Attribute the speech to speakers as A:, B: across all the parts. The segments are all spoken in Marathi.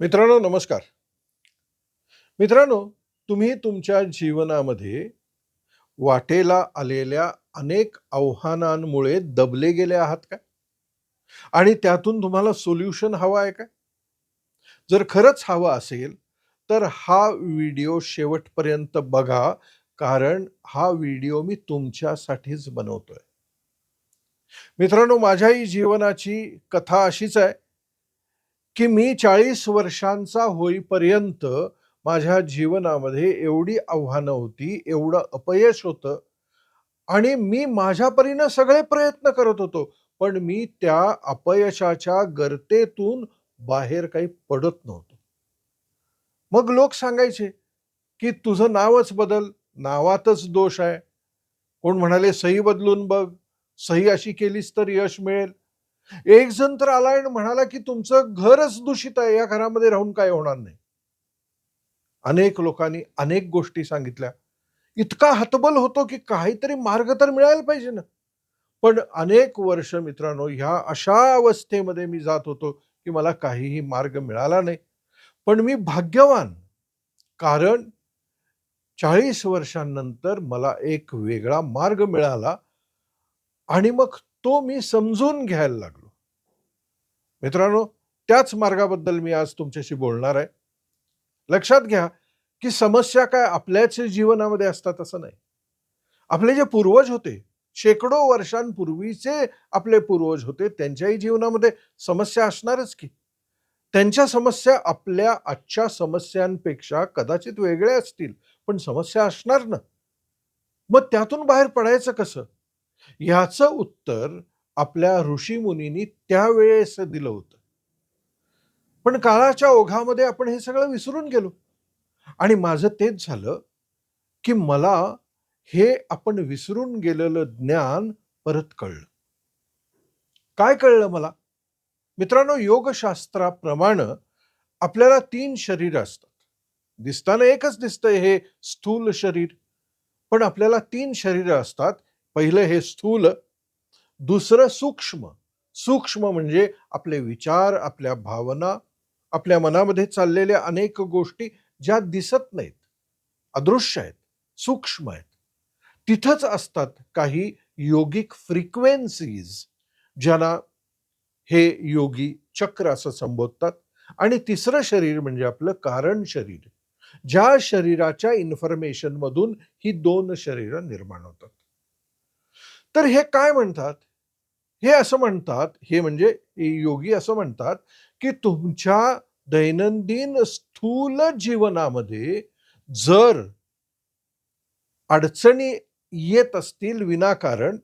A: मित्रांनो नमस्कार. मित्रांनो तुम्ही तुमच्या जीवनामध्ये वाटेला आलेल्या अनेक आव्हानांमुळे दबले गेले आहात का? आणि त्यातून तुम्हाला सोल्युशन हवं आहे का? जर खरंच हवं असेल तर हा व्हिडिओ शेवटपर्यंत बघा कारण हा व्हिडिओ मी तुमच्यासाठीच बनवतोय. मित्रांनो माझ्याही जीवनाची कथा अशीच आहे. की मी चाळीस वर्षांचा होईपर्यंत माझ्या जीवनामध्ये एवढी आव्हानं होती एवढं अपयश होतं आणि मी माझ्या परीनं सगळे प्रयत्न करत होतो पण मी त्या अपयशाच्या गर्तेतून बाहेर काही पडत नव्हतो. मग लोक सांगायचे की तुझं नावच बदल नावातच दोष आहे. कोण म्हणाले सही बदलून बघ सही अशी केलीस तर यश मिळेल. एक जण तर आला आणि म्हणाला की तुमचं घरच दूषित आहे या घरामध्ये राहून काय होणार नाही. अनेक लोकांनी अनेक गोष्टी सांगितल्या. इतका हतबल होतो की काहीतरी मार्ग तर मिळायला पाहिजे ना. पण अनेक वर्ष मित्रांनो ह्या अशा अवस्थेमध्ये मी जात होतो की मला काहीही मार्ग मिळाला नाही. पण मी भाग्यवान कारण चाळीस वर्षांनंतर मला एक वेगळा मार्ग मिळाला आणि मग तो मी समजून घ्यायला लागलो. मित्रांनो त्याच मार्गाबद्दल मी आज तुमच्याशी बोलणार आहे. लक्षात घ्या की समस्या काय आपल्याच जीवनामध्ये असतात असं नाही. आपले जे पूर्वज होते शेकडो वर्षांपूर्वीचे आपले पूर्वज होते त्यांच्याही जीवनामध्ये समस्या असणारच की. त्यांच्या समस्या आपल्या आजच्या समस्यांपेक्षा कदाचित वेगळ्या असतील पण समस्या असणार ना? मग त्यातून बाहेर पडायचं कसं? ह्याचं उत्तर आपल्या ऋषीमुनींनी त्यावेळेस दिलं होतं. पण काळाच्या ओघामध्ये आपण हे सगळं विसरून गेलो. आणि माझं तेच झालं की मला हे आपण विसरून गेलेलं ज्ञान परत कळलं. काय कळलं मला? मित्रांनो योगशास्त्राप्रमाणे आपल्याला तीन शरीर असतात. दिसताना एकच दिसतंय हे स्थूल शरीर. पण आपल्याला तीन शरीर असतात. पहिलं हे स्थूल दुसरं सूक्ष्म. सूक्ष्म म्हणजे आपले विचार आपल्या भावना आपल्या मनामध्ये चाललेल्या अनेक गोष्टी ज्या दिसत नाहीत. अदृश्य आहेत सूक्ष्म आहेत. तिथंच असतात काही योगिक फ्रिक्वेन्सीज ज्यांना हे योगी चक्र असं संबोधतात आणि तिसरं शरीर म्हणजे आपलं कारण शरीर. ज्या शरीराच्या इन्फॉर्मेशन मधून ही दोन शरीरं निर्माण होतात. तर हे काय म्हणतात? हे असं म्हणतात हे म्हणजे योगी असं म्हणतात की तुमच्या दैनंदिन स्थूल जीवनामध्ये जर अडचणी येत असतील विनाकारण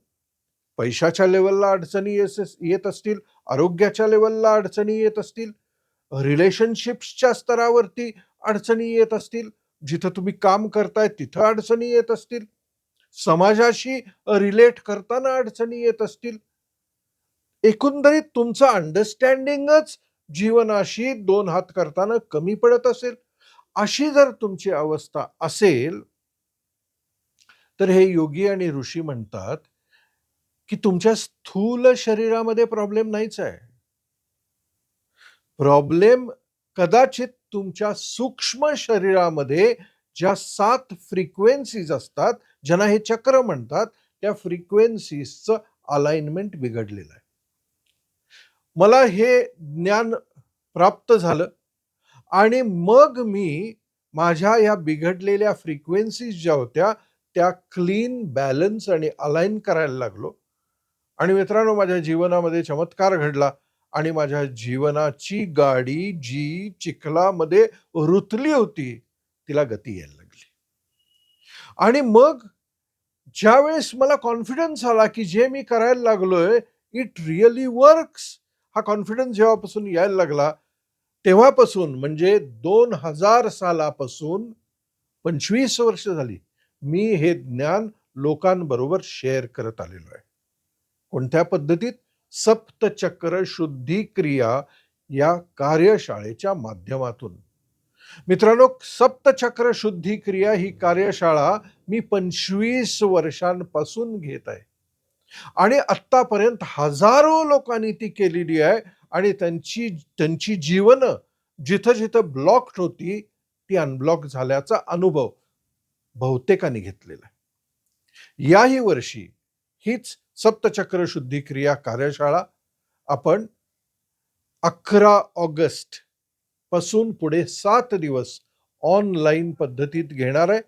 A: पैशाच्या लेवलला अडचणी येत असतील आरोग्याच्या लेवलला अडचणी येत असतील रिलेशनशिप्सच्या स्तरावरती अडचणी येत असतील जिथं तुम्ही काम करताय तिथं अडचणी येत असतील समाजाशी रिलेट करताना अडचणी येत असतील. एकंदरीत तुमचं अंडरस्टँडिंगच जीवनाशी दोन हात करताना कमी पडत असेल. अशी जर तुमची अवस्था असेल तर हे योगी आणि ऋषी म्हणतात की तुमच्या स्थूल शरीरामध्ये प्रॉब्लेम नाहीच आहे. प्रॉब्लेम कदाचित तुमच्या सूक्ष्म शरीरामध्ये ज्या सात फ्रिक्वेन्सीज असतात ज्यांना हे चक्र म्हणतात त्या फ्रिक्वेन्सीजचं अलाइनमेंट बिघडलेलं आहे. मला हे ज्ञान प्राप्त झालं आणि मग मी माझ्या या बिघडलेल्या फ्रिक्वेन्सीज ज्या होत्या त्या क्लीन बॅलन्स आणि अलाइन करायला लागलो. आणि मित्रांनो माझ्या जीवनामध्ये चमत्कार घडला आणि माझ्या जीवनाची गाडी जी चिखलामध्ये रुतली होती तिला गती यायला आणि मग ज्यावेळेस मला कॉन्फिडन्स आला की जे मी करायला लागलोय इट रिअली वर्क्स हा कॉन्फिडन्स जेव्हापासून यायला लागला तेव्हापासून म्हणजे दोन हजार सालापासून पंचवीस वर्ष झाली मी हे ज्ञान लोकांबरोबर शेअर करत आलेलो आहे. कोणत्या पद्धतीत? सप्तचक्र शुद्धी क्रिया या कार्यशाळेच्या माध्यमातून. मित्रांनो सप्तचक्र शुद्धी क्रिया ही कार्यशाळा मी पंचवीस वर्षांपासून घेत आहे. आणि आत्तापर्यंत हजारो लोकांनी ती केलेली आहे आणि त्यांची त्यांची जीवन जिथं जिथं ब्लॉक्ड होती ती अनब्लॉक झाल्याचा अनुभव बहुतेकांनी घेतलेला आहे. याही वर्षी हीच सप्तचक्र शुद्धी क्रिया कार्यशाळा आपण अकरा ऑगस्ट पासून पुढे सात दिवस ऑनलाईन पद्धतीत घेणार आहे.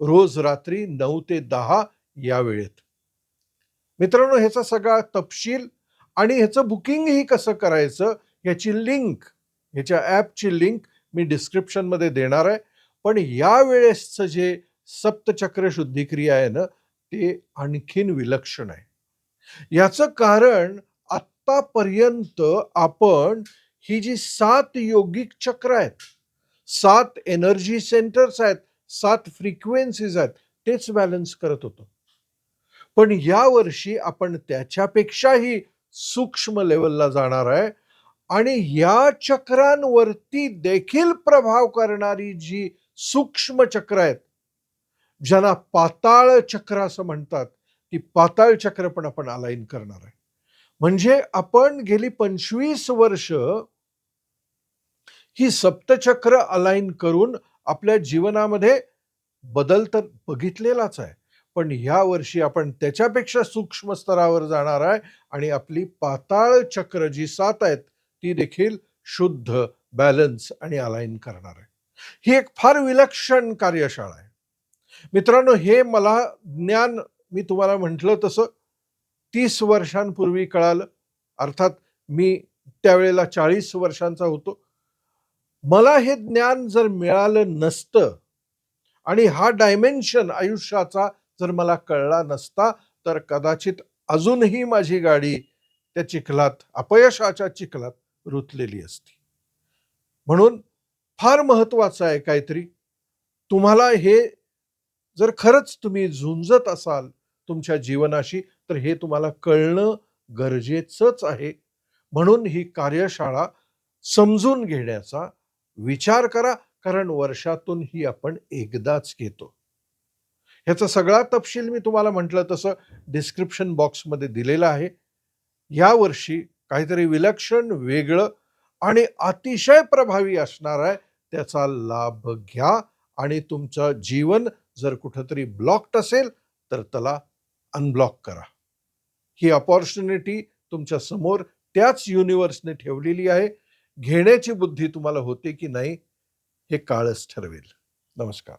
A: रोज रात्री नऊ ते दहा या वेळेत. मित्रांनो ह्याचा सगळा तपशील आणि ह्याचं बुकिंगही कसं करायचं याची लिंक ह्याच्या ॲपची लिंक मी डिस्क्रिप्शनमध्ये देणार आहे. पण या वेळेसचं जे सप्तचक्र शुद्धिक्रिया आहे ना ते आणखीन विलक्षण आहे. याचं कारण आत्तापर्यंत आपण ही जी सात योगिक चक्र आहेत सात एनर्जी सेंटर्स आहेत सात फ्रिक्वेन्सीज आहेत तेच बॅलन्स करत होतो. पण या वर्षी आपण त्याच्यापेक्षाही सूक्ष्म लेवलला जाणार आहे आणि या चक्रांवरती देखील प्रभाव करणारी जी सूक्ष्म चक्र आहेत ज्यांना पाताळ चक्र असं म्हणतात ती पाताळ चक्र पण आपण अलाइन करणार आहे. म्हणजे आपण गेली पंचवीस वर्ष ही सप्तचक्र अलाइन करून आपल्या जीवनामध्ये बदल तर बघितलेलाच आहे. पण या वर्षी आपण त्याच्यापेक्षा सूक्ष्म स्तरावर जाणार आहे आणि आपली पाताळ चक्र जी सात आहेत ती देखील शुद्ध बॅलन्स आणि अलाइन करणार आहे. ही एक फार विलक्षण कार्यशाळा आहे. मित्रांनो हे मला ज्ञान मी तुम्हाला म्हटलं तसं तीस वर्षांपूर्वी कळालं. अर्थात मी त्यावेळेला चाळीस वर्षांचा होतो. मला हे ज्ञान जर मिळालं नसतं आणि हा डायमेन्शन आयुष्याचा जर मला कळला नसता तर कदाचित अजूनही माझी गाडी त्या चिखलात अपयशाच्या चिखलात रुतलेली असती. म्हणून फार महत्वाचं आहे काहीतरी. तुम्हाला हे जर खरंच तुम्ही झुंजत असाल तुमच्या जीवनाशी तर हे तुम्हाला कळणं गरजेचंच आहे. म्हणून ही कार्यशाळा समजून घेण्याचा विचार करा कारण वर्षातून ही आपण एकदाच घेतो. ह्याचा सगळा तपशील मी तुम्हाला म्हटलं तसं डिस्क्रिप्शन बॉक्समध्ये दिलेला आहे. यावर्षी काहीतरी विलक्षण वेगळं आणि अतिशय प्रभावी असणार आहे त्याचा लाभ घ्या आणि तुमचं जीवन जर कुठंतरी ब्लॉक्ड असेल तर त्याला अनब्लॉक करा. ही अपॉर्च्युनिटी तुमच्यासमोर त्याच युनिव्हर्सने ठेवलेली आहे. घेण्याची बुद्धी तुम्हाला होते की नाही हे काळच ठरवेल. नमस्कार.